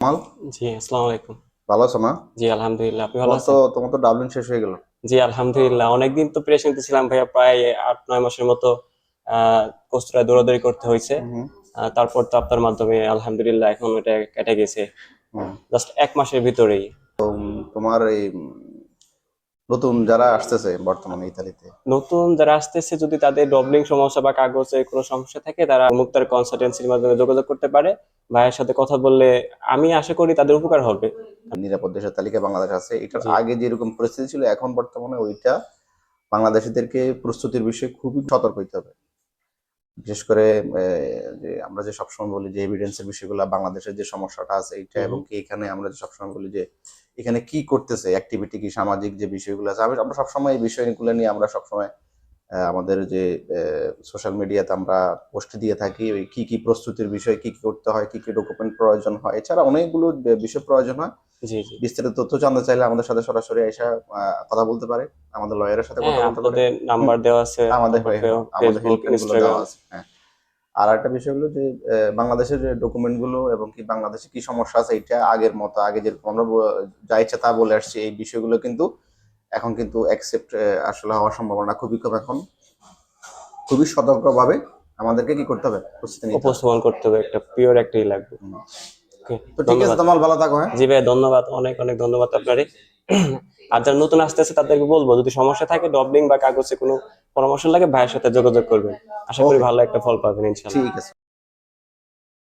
মাল? জি আসসালামু আলাইকুম। ভালো আছো জি আলহামদুলিল্লাহ আপনি ভালো আছেন? তোমার তো ডাবলিন শেষ হয়ে গেল। জি আলহামদুলিল্লাহ। অনেকদিন তো প্রেশান্তে ছিলাম ভাইয়া প্রায় আট নয় মাসের মতো আহ কষ্টটা দৌড়াদৌড়ি করতে হয়েছে। তারপর তো আপনার মাধ্যমে আলহামদুলিল্লাহ এখন এটা কেটে গেছে। জাস্ট এক মাসের ভিতরেই। তোমার এই নতুন যারা আসতেছে বর্তমানে ইতালিতে? নতুন যারা আসতেছে যদি তাদের ডবলিং সমস্যা বা কাগজে কোনো সমস্যা থাকে তারা মুক্তার কনসালটেন্সির মাধ্যমে যোগাযোগ করতে পারে। ভাইয়ের সাথে কথা বললে আমি আশা করি তাদের উপকার হবে। নিরাপদ দেশের তালিকা বাংলাদেশ আছে। এটার। আগে যেরকম পরিস্থিতি ছিল এখন বর্তমানে ওইটা বাংলাদেশিদেরকে প্রস্তুতির বিষয়ে খুবই সতর্ক হইতে হবে। বিশেষ করে যে আমরা যে সবসময় বলি যে এভিডেন্সের বিষয়গুলো বাংলাদেশের যে সমস্যাটা আছে এইটা এবং কি এখানে আমরা যে সবসময় বলি যে এখানে কি করতেছে অ্যাক্টিভিটি কি সামাজিক যে বিষয়গুলো আছে আমি আমরা সবসময় এই বিষয়গুলো নিয়ে আমরা সবসময় আমাদের যে সোশ্যাল মিডিয়াতে আমরা পোস্ট দিয়ে থাকি ওই কী কী প্রস্তুতির বিষয় কি কি করতে হয় কি কি ডকুমেন্ট প্রয়োজন হয় এছাড়া অনেকগুলো বিষয় প্রয়োজন হয়। বিস্তারিত তথ্য জানতে চাইলে আমাদের সাথে সরাসরি এসে কথা বলতে পারে। আমাদের লয়ারের সাথে কথা হ্যাঁ বলতে পারে। নাম্বার দেওয়া আছে আমাদের আমাদের হেল্পলাইন দেওয়া আছে হ্যাঁ। আর একটা বিষয় হলো যে বাংলাদেশের যে ডকুমেন্টগুলো এবং কি বাংলাদেশে কি সমস্যা আছে এটা আগের মতো আগে যেরকম আমরা যা ইচ্ছা তা বলে আসছি এই বিষয়গুলো কিন্তু এখন কিন্তু অ্যাকসেপ্ট আসলে হওয়ার সম্ভাবনা খুবই কম এখন। খুবই সতর্কভাবে আমাদেরকে কি করতে হবে। উপস্থাপন করতে হবে একটা পিওর একটাই লাগবে। তো ঠিক আছে। তোমার ভালো থাকো হ্যাঁ? জি ভাই ধন্যবাদ অনেক অনেক ধন্যবাদ আপনারে আর যারা নতুন আসতেছে তাদেরকে বলব যদি সমস্যা থাকে ডবলিং বা কাগজে কোনো পরামর্শ লাগে ভাইয়ের সাথে যোগাযোগ করবেন। আশা করি ভালো একটা ফল পাবেন ইনশাল্লাহ। ঠিক আছে।